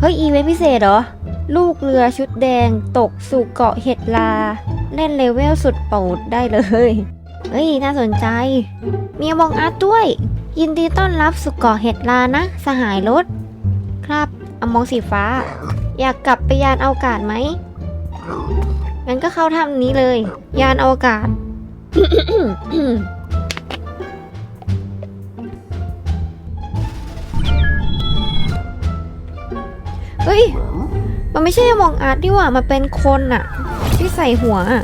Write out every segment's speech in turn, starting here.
เฮ้ย อีเวนต์พิเศษเหรอ ลูกเรือชุดแดงตกสู่เกาะเห็ดลา เล่นเลเวลสุดโปรดได้เลย เฮ้ย น่าสนใจ มีวองอาร์ตด้วย ยินดีต้อนรับสู่เกาะเห็ดลานะ สหายรถ ครับอมองสีฟ้า อยากกลับไปยานอวกาศไหมงั้นก็เข้าถ้ำนี้เลย ยานอวกาศ เฮ้ย มันไม่ใช่มองอาร์ตดีหว่ามันเป็นคนอะที่ใส่หัวอะ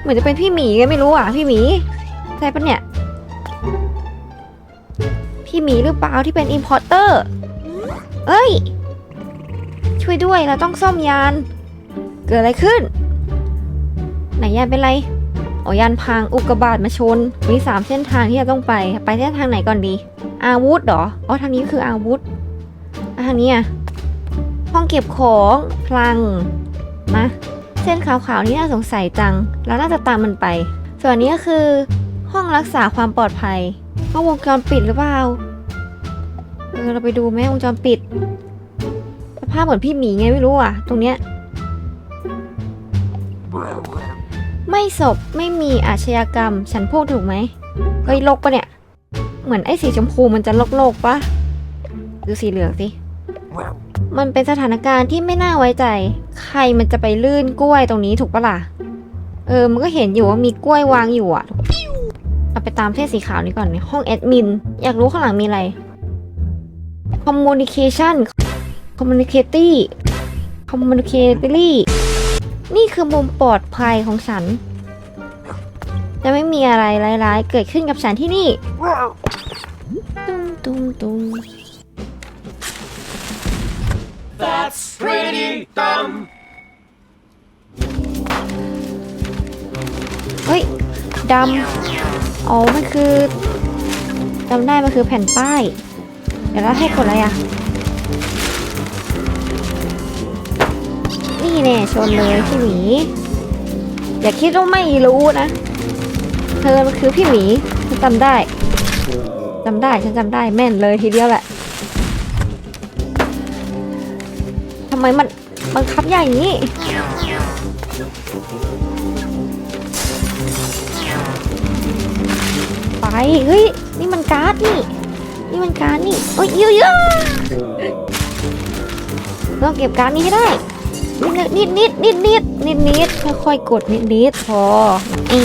เหมือนจะเป็นพี่หมีไงไม่รู้อะ พี่หมีใช่ปะเนี่ย พี่หมีหรือเปล่าที่เป็นอิ p พอร์เตอร์เอ้ย ช่วยด้วยเราต้องซ่อมยาน เกิดอะไรขึ้น ไหนยานเป็นไรอ๋อยานพังอุกกาบาตมาชน มีสามเส้นทางที่เราต้องไป ไปเส้นทางไหนก่อนดี อาวุธเหรอ อ๋อทางนี้คืออาวุธ ทางนี้อะห้องเก็บของพลังมาเส้นขาวๆนี่น่าสงสัยจัง เราน่าจะตามมันไป ส่วนนี้ก็คือ ห้องรักษาความปลอดภัยห้องวงจรปิดหรือเปล่าเออเราไปดูไหมวงจรปิดสภาพเหมือนพี่หมีไงไม่รู้อะ ตรงเนี้ยไม่ศพไม่มีอาชญากรรม ฉันพูดถูกไหมเฮ้ยโลกปะเนี่ย เหมือนไอ้สีชมพูมันจะโลกโลกปะดูสีเหลืองสิ มันเป็นสถานการณ์ที่ไม่น่าไว้ใจ ใครมันจะไปลื่นกล้วยตรงนี้ถูกปะล่ะ เออ มันก็เห็นอยู่ว่ามีกล้วยวางอยู่อะเราไปตามเส้นสีขาวนี้ก่อนในห้องแอดมิน อยากรู้ข้างหลังมีอะไร communication communicati communicability นี่คือมุมปลอดภัยของฉัน จะไม่มีอะไรร้ายๆ เกิดขึ้นกับฉันที่นี่ ตุ้มตุ้มตุ้ม That's pretty dumb. เฮ้ยดำอ๋อ มันคือจำได้มันคือแผ่นป้าย เดี๋ยวเราให้กดอะไรอะ นี่แน่ชนเลยพี่หมี อย่าคิดว่าไม่รู้นะ เธอมันคือพี่หมี ฉันจำได้จำได้ฉันจำได้แม่นเลยทีเดียวแหละ มมันบังคับใหญ่อย่างนี้ ไป เฮ้ย นี่มันการ์ดนี่ นี่มันการ์ดนี่ โอ้ยเยอะเยอะต้องเก็บการ์ดนี้ให้ได้ นิดนิดนิดนิดนิดนิดนิดค่อยๆกดนิดนิดพอเอ็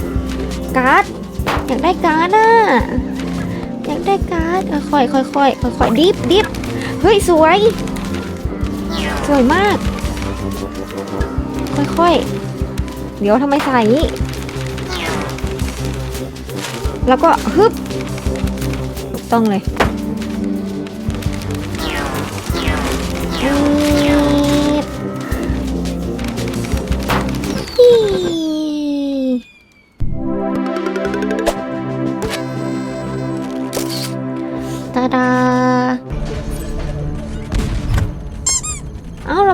ดการ์ดอยากได้การ์ดอะอยากได้การ์ดค่อยๆค่อยๆค่อยๆดิฟดิฟเฮ้ยสวย สวยมาก ค่อยๆ เดี๋ยวทำไมใส่นี้ แล้วก็ฮึบถูกต้องเลยตาดา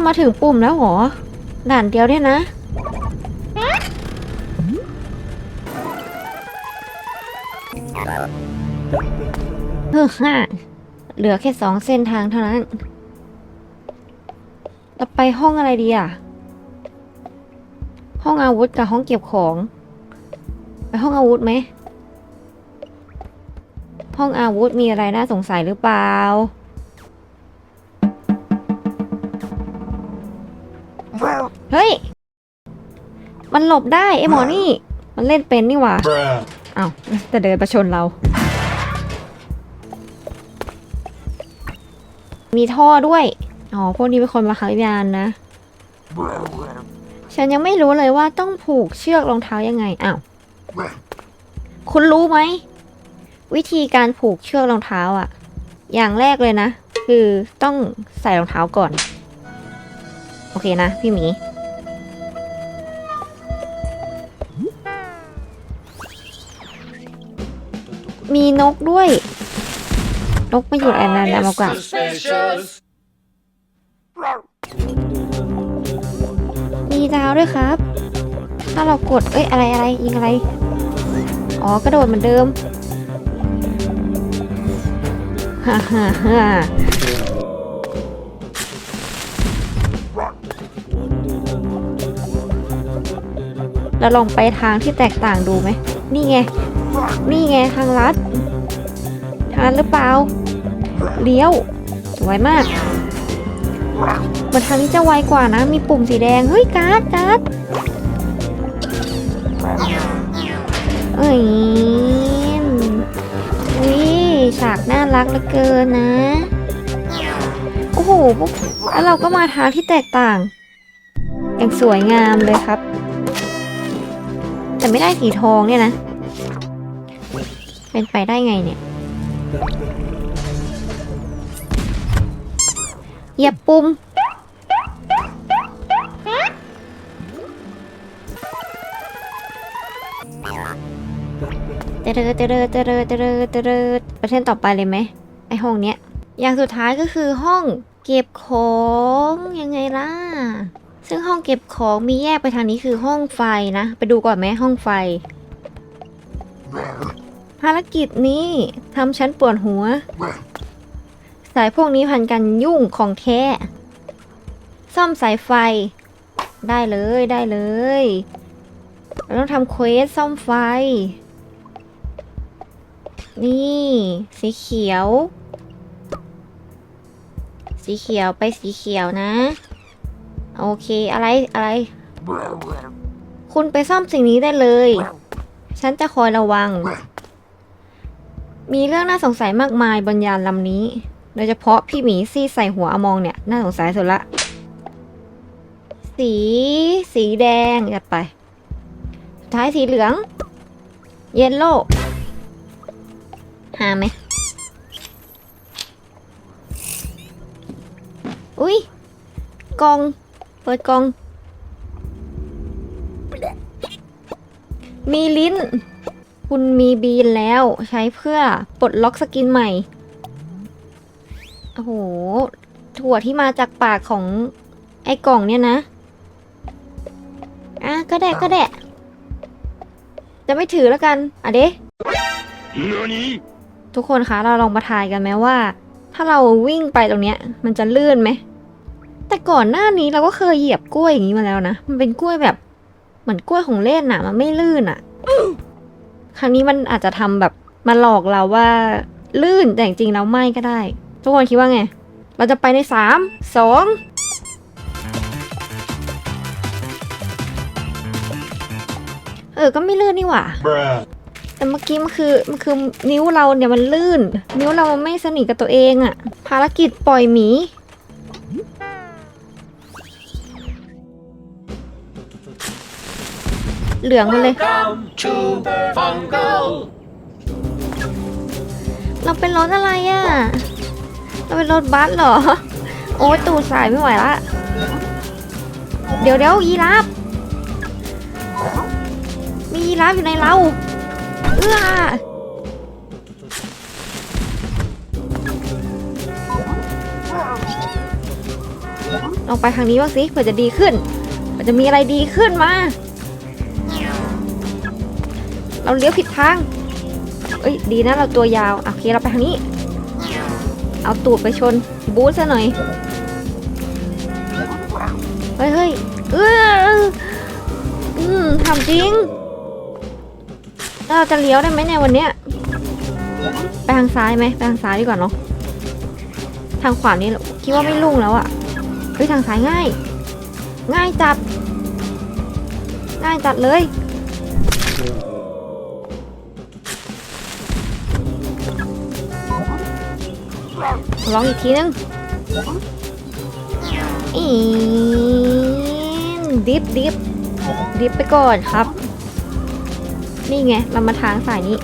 มาถึงปุ่มแล้วหรอ ด่านเดียวเนี่ยนะ เฮ้อฮ่าเหลือแค่สองเส้นทางเท่านั้น เราไปห้องอะไรดีอะ ห้องอาวุธกับห้องเก็บของ ไปห้องอาวุธไหม ห้องอาวุธมีอะไรน่าสงสัยหรือเปล่า เฮ้ย มันหลบได้ไอ้หมอนี่ มันเล่นเป็นนี่หว่า Bruh. อ้าวจะเดินประชนเรา มีท่อด้วย อ๋อ พวกนี้เป็นคนมาขับยานนะ ฉันยังไม่รู้เลยว่าต้องผูกเชือกรองเท้ายังไงอ้าว คุณรู้ไหม วิธีการผูกเชือกรองเท้าอะอย่างแรกเลยนะ คือต้องใส่รองเท้าก่อน โอเคนะ พี่หมี มีนกด้วย นกมาอยู่แอนนานามากกว่ามีดาวด้วยครับ ถ้าเรากด เอ้ย อะไรอะไรยิงอะไร อ๋อ กระโดดเหมือนเดิม ฮ่าฮ่าฮ่าเราลองไปทางที่แตกต่างดูไหม นี่ไง นี่ไงทางลัดทางลัดหรือเปล่า เลี้ยว สวยมากเหมือนทางนี้จะไวกว่านะ มีปุ่มสีแดง เฮ้ย การ์ดการ์ดเอ้ยวิฉากน่ารักเหลือเกินนะ โอ้โหแล้วเราก็มาทางที่แตกต่าง อย่างสวยงามเลยครับ แต่ไม่ได้สีทองเนี่ยนะ เป็นไปได้ไงเนี่ยเหยียบปุ่มเตรอเตรอเตรอเตรอเตรอประเทศต่อไปเลยไหมไอห้องเนี้ย อย่างสุดท้ายก็คือห้องเก็บของยังไงล่ะ ซึ่งห้องเก็บของมีแยกไปทางนี้คือห้องไฟนะ ไปดูก่อนไหมห้องไฟ ภารกิจนี้ทำฉันปวดหัว สายพวกนี้พันกันยุ่งของแท้ ซ่อมสายไฟ ได้เลยได้เลยเราต้องทำเควสซ่อมไฟ นี่ สีเขียว สีเขียวไปสีเขียวนะ โอเคอะไรอะไร คุณไปซ่อมสิ่งนี้ได้เลย ฉันจะคอยระวัง มีเรื่องน่าสงสัยมากมายบนยานลำนี้ โดยเฉพาะพี่หมีซี่ใส่หัวอมองเนี่ยน่าสงสัยสุดละ สี สีแดงจัดไป สุดท้ายสีเหลือง เยลโล่หาไหม อุ้ยกอง เปิดกอง มีลิ้น คุณมีบีนแล้วใช้เพื่อปลดล็อกสกินใหม่ โอ้โห ถั่วที่มาจากปากของไอ้กล่องเนี่ยนะ อะ ก็ได้ก็ได้ จะไม่ถือแล้วกันอะเด้何ทุกคนคะ เราลองมาทายกันไหมว่า ถ้าเราวิ่งไปตรงเนี้ย มันจะลื่นไหม แต่ก่อนหน้านี้เราก็เคยเหยียบกล้วยอย่างนี้มาแล้วนะ มันเป็นกล้วยแบบ เหมือนกล้วยของเล่นน่ะ มันไม่ลื่นอะ ครั้งนี้มันอาจจะทำแบบมาหลอกเราว่าลื่นแต่จริงๆแล้วไม่ก็ได้ ทุกคนคิดว่าไง เราจะไปในสามสองเออ ก็ไม่ลื่นนี่หว่า Bruh. แต่เมื่อกี้มันคือมันคือนิ้วเราเนี่ยมันลื่น นิ้วเรามันไม่สนิทกับตัวเองอะภารกิจปล่อยหมี เหลืองมาเลย Welcome to Fungal. เราเป็นรถอะไรอะเราเป็นรถบัสเหรอ โอ้ยตูดสายไม่ไหวละ เดี๋ยวเดี๋ยวยีราฟมียีราฟอยู่ในเรา เอื้อลองไปทางนี้บ้างสิเผื่อจะดีขึ้นเผื่อจะมีอะไรดีขึ้นมา เราเลี้ยวผิดทาง เอ้ยดีนะเราตัวยาว โอเคเราไปทางนี้ เอาตูดไปชนบูสซะหน่อย เฮ้ยเฮ้ยเอออืมทำจริง เราจะเลี้ยวได้ไหมเนี่ยวันเนี้ยไปทางซ้ายไหมไปทางซ้ายดีกว่าเนาะ ทางขวานี่คิดว่าไม่ลุ่งแล้วอะเฮ้ยทางซ้ายง่าย ง่ายจัด ง่ายจัดเลย ลองอีกทีนึงอีนดิฟดิฟดิฟไปก่อนครับ นี่ไง เรามาทางสายนี้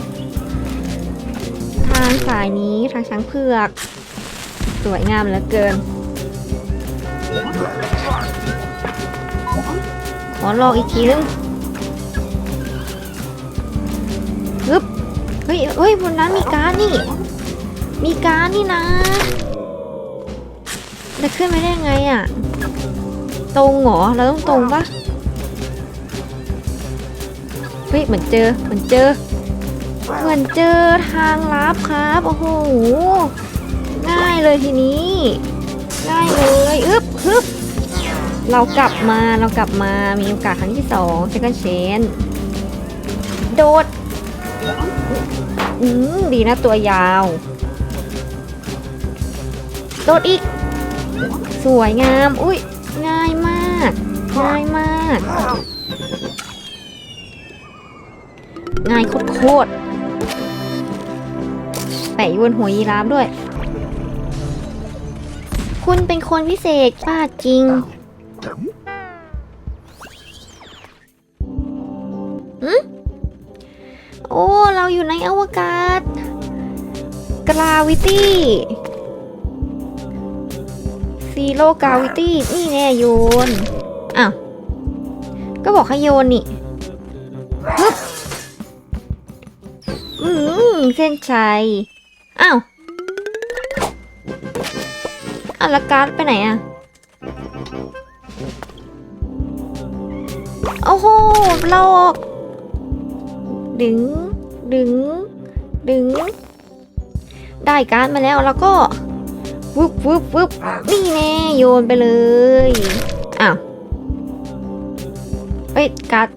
ทางสายนี้ทางช้างเผือก สวยงามเหลือเกิน ขอลองอีกทีนึงฮึบเฮ้ยเฮ้ยบนนั้นมีการดนี่ มีการดนี่นะ จะขึ้นไปได้ไงอะ่ะ ตรงเหรอ เราต้องตรงปะเฮ้ยเหมือนเจอเหมือนเจอเหมือนเจอทางลับครับ โอ้โห ง่ายเลยทีนี้ ง่ายเลยอึบฮึบเรากลับมาเรากลับมามีโอกาสครั้งที่สองเซคันเชนโดด อืมดีนะตัวยาว ดดอีก สวยงาม อุ้ยง่ายมาก ง่ายมาก ง่ายโคตรๆแปะอยู่บนหัวยีราฟด้วย คุณเป็นคนพิเศษป้าจริงหืมโอ้ เราอยู่ในอวกาศ กราวิตี้ ซีโร่กาวิตี้นี่แน่โยน อ้าว ก็บอกให้โยนนี่ฮึบอืมเส้นชัย อ้าวอะแล้วการ์ดไปไหนอะโอ้โหหลอกดึง ดึง ดึง ได้การ์ดมาแล้วแล้วก็ วึบวึบวึบนี่แน่โยนไปเลย อ้าว เอ้ยการ์ด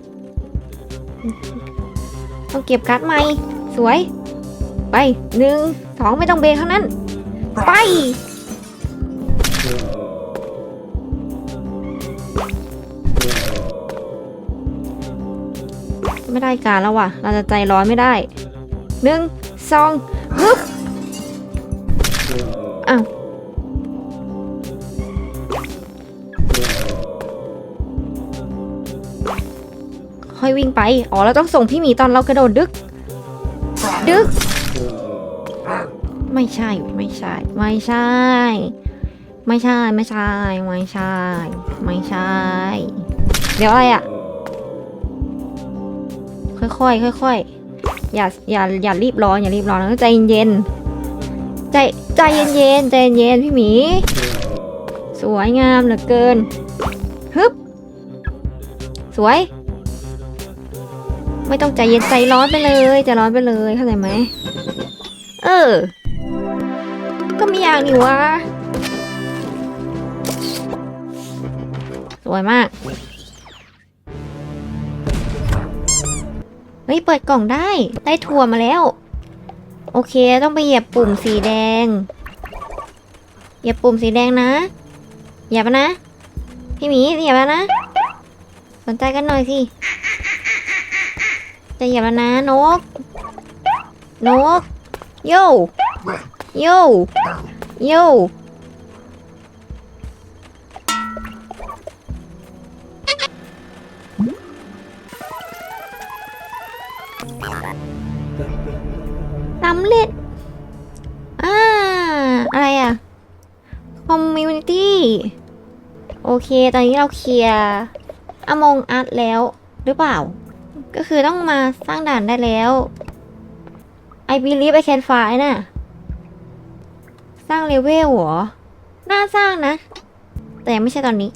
ต้องเก็บการ์ดใหม่ สวย ไปหนึ่งสองไม่ต้องเบรกทั้งนั้น ไปไม่ได้การแล้วว่ะ เราจะใจร้อนไม่ได้หนึ่งสองฮึบ ค่อยวิ่งไป อ๋อเราต้องส่งพี่หมีตอนเรากระโดดดึก ดึก ไม่ใช่ไม่ใช่ ไม่ใช่ ไม่ใช่ไม่ใช่ ไม่ใช่ ไม่ใช่ เดี๋ยวอะไรอะ ค่อยๆค่อยๆอย่าอย่าอย่ารีบร้อนอย่ารีบร้อนนะใจเย็นๆใจใจเย็นๆใจเย็นๆพี่หมี สวยงามเหลือเกินฮึบสวย ไม่ต้องใจเย็นใจร้อนไปเลยใจร้อนไปเลยเข้าใจไหมเออ ก็มีอย่างนี่วะสวยมาก เฮ้ย เปิดกล่องได้ ได้ทัวร์มาแล้ว โอเค ต้องไปเหยียบปุ่มสีแดง เหยียบปุ่มสีแดงนะ เหยียบนะ พี่หมีเหยียบนะ สนใจกันหน่อยสิ จะเหยียบแล้วนะนก นก โย โย โย สำเร็จ อ่า อะไรอะ คอมมูนิตี้ โอเค ตอนนี้เราเคลียร์อมองอัดแล้วหรือเปล่า ก็คือต้องมาสร้างด่านได้แล้ว I believe I can fly น่ะ สร้างเลเวลหรอ น่าสร้างนะ แต่ยังไม่ใช่ตอนนี้